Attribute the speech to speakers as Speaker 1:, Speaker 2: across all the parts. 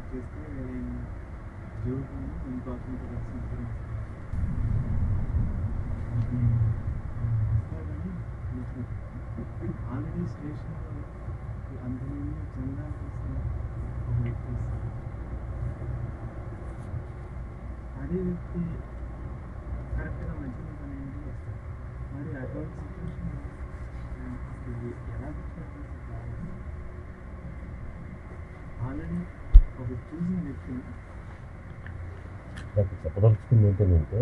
Speaker 1: Connect చేస్తే వేరే జ్యోతి ఇంకో అతనితో కలిసి ఇద్దరు ఆల్రెడీ స్టేషన్లో అంతమంది చందా కోసం ఒక వ్యక్తి వస్తారు అదే వ్యక్తి కరెక్ట్గా మంచిగా పని ఏంటి వస్తారు మరి అటువంటి సిచ్యువేషన్ ఎలా గుర్తుపెట్టాలి ఆల్రెడీ
Speaker 2: నాకు చెప్పదలుచుకుంది ఏంటంటే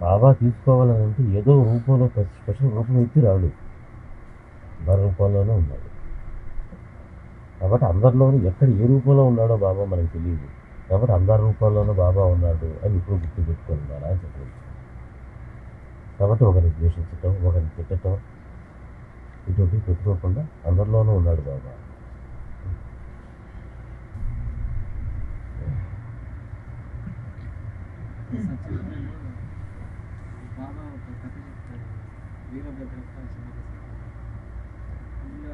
Speaker 2: బాబా తీసుకోవాలని అంటే ఏదో రూపంలో స్పెషల్ రూపం ఎత్తి రాడు. మన రూపంలోనే ఉన్నాడు. కాబట్టి అందరిలోనూ ఎక్కడ ఏ రూపంలో ఉన్నాడో బాబా మనకు తెలియదు. కాబట్టి అందరి రూపాల్లోనూ బాబా ఉన్నాడు అని ఇప్పుడు గుర్తు పెట్టుకున్నారా అని చెప్పవచ్చు కాబట్టి ఒకరిని ద్వేషించటం ఒకరిని తిట్టడం ఇటువంటి పెట్టుకోకుండా అందరిలోనూ ఉన్నాడు బాబా.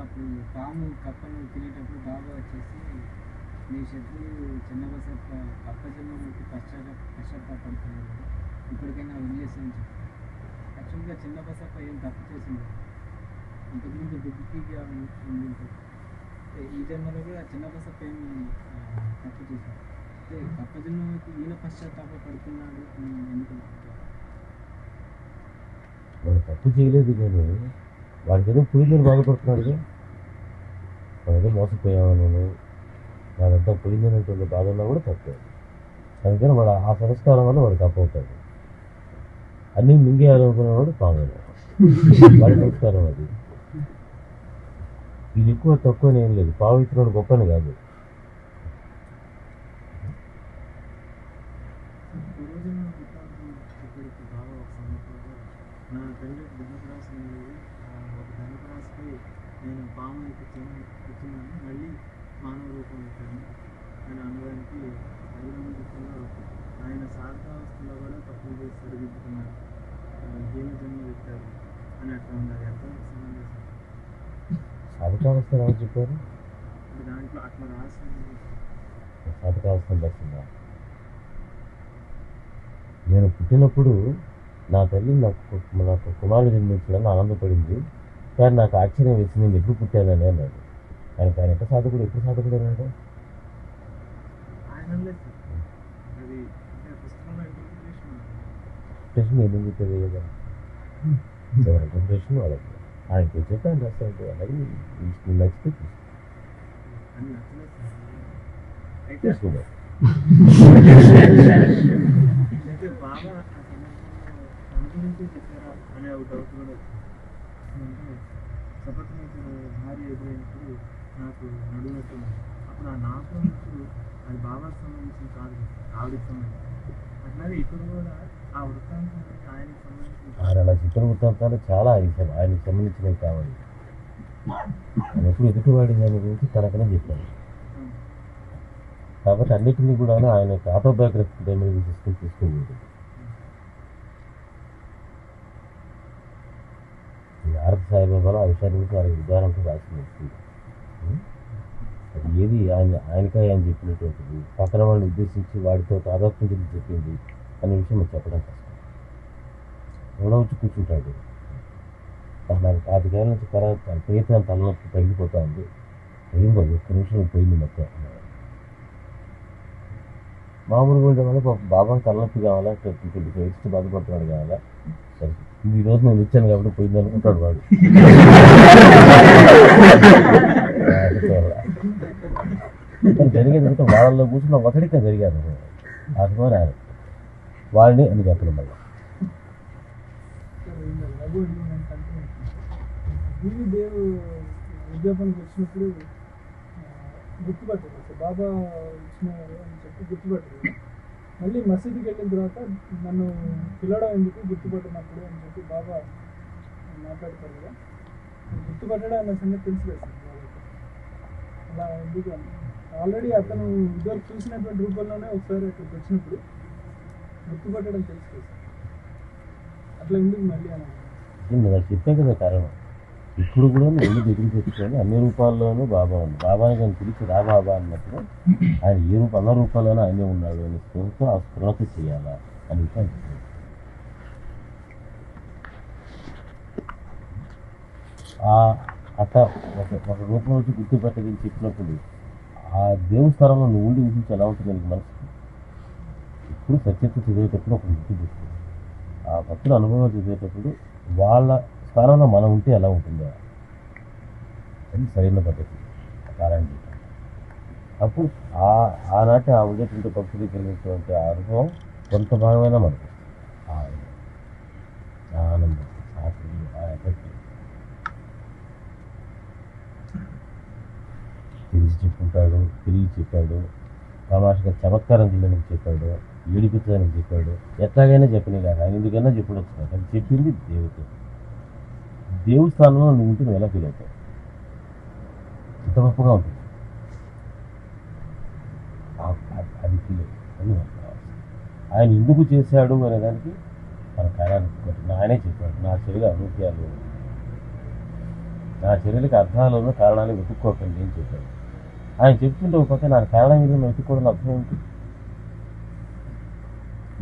Speaker 1: అప్పుడు పాము కప్పను తినేటప్పుడు బాబా వచ్చేసి నీ శత్రువు చిన్నబసప్ప కప్ప జన్మకి పశ్చాత్త పశ్చాత్తాపడుతున్నాడు ఇప్పటికైనా వదిలేసని చెప్పి యాక్చువల్గా చిన్నబసప్ప ఏం తప్పు చేసింది ఇంతకుముందు దుఃఖిగా ఉంది ఈ జన్మలో కూడా చిన్నబసప్ప ఏం తప్పు చేసింది అయితే కప్ప జన్మకి ఈయన పశ్చాత్తాప పడుతున్నాడు ఎందుకు
Speaker 2: వాడు తప్పు చేయలేదు కానీ వాడికి ఏదో పోయిందని బాధపడుతున్నాడుగా. మనం ఏదో మోసపోయామన్నాను నేను నాదంతా పోయిందనేటువంటి బాధ ఉన్నా కూడా తప్పే. అందుకని వాడు ఆ సంస్కారం వల్ల వాడికి అప్పవుతాడు అన్నీ మింగేయాలనుకునేవాడు పాంగడు వాడి సంస్కారం అది. ఇది ఎక్కువ తక్కువ ఏం లేదు. పావిత్రుడు గొప్పని కాదు.
Speaker 1: చెప్పేటప్పుడు బాగా ఒక సందర్భంలో నా తండ్రి ధనురాశి ఉండేది ఒక ధనురాశిపై నేను పాము కూర్చొని కూర్చున్నాను మళ్ళీ మానవ రూపం ఎత్తాను అని అనడానికి అభినందిస్తుల్లో ఆయన సాధకావస్థలో కూడా తప్పులు చేసి సరిదిద్దుకున్నారు. హీన జన్మ ఎత్తారు అని అట్లా ఉన్నది ఎంతవరకు సమంజసం
Speaker 2: సాధకావస్థ ఎవరు చెప్పారు
Speaker 1: దాంట్లో అట్లా రాసి.
Speaker 2: సాధకావస్థ దర్శిందా నేను పుట్టినప్పుడు నా తల్లి నాకు నాకు కుమారుడు జన్మించడానికి ఆనందపడింది. కానీ నాకు ఆశ్చర్యం వేసి నేను ఎప్పుడు పుట్టానని అన్నాడు. ఆయనకి ఆయన ఎక్కడ సాధకుడు ఎప్పుడు సాధకుడు అన్నాడు?
Speaker 1: ఆయన
Speaker 2: ప్రశ్న ఎందుకు చెప్పేది కదా ఎవరి వాళ్ళకి? ఆయనకి వచ్చేసి ఆయన రాస్తాడు అలాగే నీకు నచ్చితే తీసుకో.
Speaker 1: అయితే బాగా ఆ చెప్పారా అనే ఒక డౌట్ కూడా వచ్చింది అంటే సపత్నీకుడు భార్య ఎదురైనప్పుడు నాకు నడునట్టు అప్పుడు ఆ నాకు అన్నప్పుడు అది బాబాకి సంబంధించిన కాదు ఆవిడకి సంబంధించి అట్లాగే ఇప్పుడు కూడా ఆ వృత్తాంతం ఆయనకి సంబంధించిన
Speaker 2: ఆయన అలా చిత్ర వృత్తాంతాలు చాలా ఆయనకి ఆయనకి సంబంధించినవి కావాలి. ఆయన ఎప్పుడు ఎదుటివాడి దాని గురించి తనకనే చెప్పారు కాబట్టి అన్నిటినీ కూడా ఆయన ఆటోబయోగ్రఫీ టైం మీద తీసుకుని తీసుకోలేదు భారత సాయిబాబాలో ఆ విషయాన్ని గురించి వారికి ఉదాహరణకు రాసి వస్తుంది అది ఏది? ఆయన ఆయనకే ఆయన చెప్పినటువంటిది. పక్కన వాళ్ళని ఉద్దేశించి వాడితో తాదాత్మ్యం చెప్పింది అనే విషయం మనం చెప్పడం కష్టం. ఎవడో వచ్చి కూర్చుంటాడు. నాకు పాతికేళ్ళ నుంచి కర ప్రయత్నం తలనొప్పి తగ్గిపోతా ఉంది. ఏం కాదు ఒక్క నిమిషం పోయింది మొత్తం. మామూలుగా ఉండే వల్ల బాబాకి తలనొప్పి కావాలా కొద్ది ఫైవ్ బాధపడుతున్నాడు కావాలా? సరే. ఈ రోజు నేను ఇచ్చాను కాబట్టి పోయింది అనుకుంటాడు వాడు. జరిగేది అంటే వాళ్ళలో కూర్చున్న ఒకటికే జరిగాను అర్థమో రాదు వాళ్ళని అని చెప్పడం వల్ల
Speaker 3: రఘు ఏంటంటే వచ్చినప్పుడు గుర్తుపట్టారు అసలు బాబా ఇచ్చిన అని చెప్పి గుర్తుపట్టారు మళ్ళీ మసీదుకి వెళ్ళిన తర్వాత నన్ను పిలవడం ఎందుకు గుర్తుపట్టినప్పుడు అని చెప్పి బాబా మాట్లాడతారు కదా. గుర్తుపట్టడం అన్న సంగతి తెలుసు కదా సార్ అలా ఎందుకు ఆల్రెడీ అతను ఇద్దరు చూసినటువంటి రూపంలోనే ఒకసారి అక్కడికి వచ్చినప్పుడు గుర్తుపట్టడం తెలుసు కదా సార్. అట్లా ఎందుకు మళ్ళీ అని.
Speaker 2: చెప్పే కదా కారణం. ఇప్పుడు కూడా నేను దగ్గరికి పెట్టుకొని అన్ని రూపాల్లోనూ బాబా ఉంది బాబాని కానీ పిలిచి రా బాబా అన్నప్పుడు ఆయన ఏ రూప అన్న రూపాల్లోనూ ఆయనే ఉన్నాడు అని స్పృహతో ఆ స్పృహతో చేయాలా అని విషయం ఆ అట్ట ఒక ఒక రూపం వచ్చి గుర్తుపెట్టదని చెప్పినప్పుడు ఆ దేవస్థానంలో నువ్వు ఉండి ఊహించి ఎలా ఉంటుంది నీకు మనసుకి? ఇప్పుడు సత్యత చదివేటప్పుడు ఒక గుర్తు ఆ భక్తుల అనుభవం చదివేటప్పుడు వాళ్ళ స్థానంలో మనం ఉంటే ఎలా ఉంటుందో. అది సరైన పద్ధతి. కారణం అప్పుడు ఆ ఆనాటి ఆ ఉండేటువంటి భక్తుడికి కలిగినటువంటి ఆ అనుభవం కొంత భాగమైన మనకు ఆ ఆనందం ఆ ఆ ఎఫెక్ట్. తెలిసి చెప్పుకుంటాడు తిరిగి చెప్పాడు. తమాషగా చమత్కారం చేయడానికి చెప్పాడు. ఏడిపించడానికి చెప్పాడు. ఎట్లాగైనా చెప్పని కానీ ఎందుకైనా చెప్పడొచ్చు అది చెప్పింది దేవత దేవస్థానంలో నువ్వు ఉంటే నువ్వు ఎలా ఫీల్ అవుతావు? ఎంత గొప్పగా ఉంటుంది అది- ఫీల్ అవుతుంది. కావాల్సింది. ఆయన ఎందుకు చేశాడు అనే దానికి మన కారణానికి ఆయనే చెప్పాడు నా చర్యలు అనూహ్యాలు నా చర్యలకు అర్థాలను కారణాలు వెతుక్కోకండి అని చెప్పాడు. ఆయన చెప్తుంటే ఒక పక్క నా కారణం ఏదైనా వెతుక్కోవడం అర్థం ఏంటి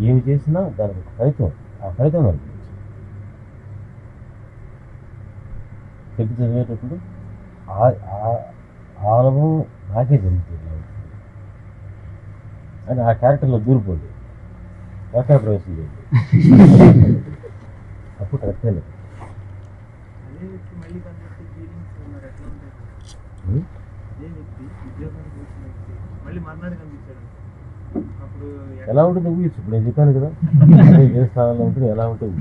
Speaker 2: ఏమి చేసినా దానికి ఒక ఫలితం ఆ ఫలితం కలుగుతుంది చెప్పి చదివేటప్పుడు ఆ- అనుభవం నాకే జరుగుతుంది. అని ఆ క్యారెక్టర్లో దూరిపోండి వాకాయ ప్రవేశం చేయండి. అప్పుడు కరెక్టే లేదు. ఎలా ఉంటుంది ఊహించు. ఇప్పుడు నేను చెప్పాను కదా. ఏ స్థానంలో ఉంటుంది ఎలా ఉంటుంది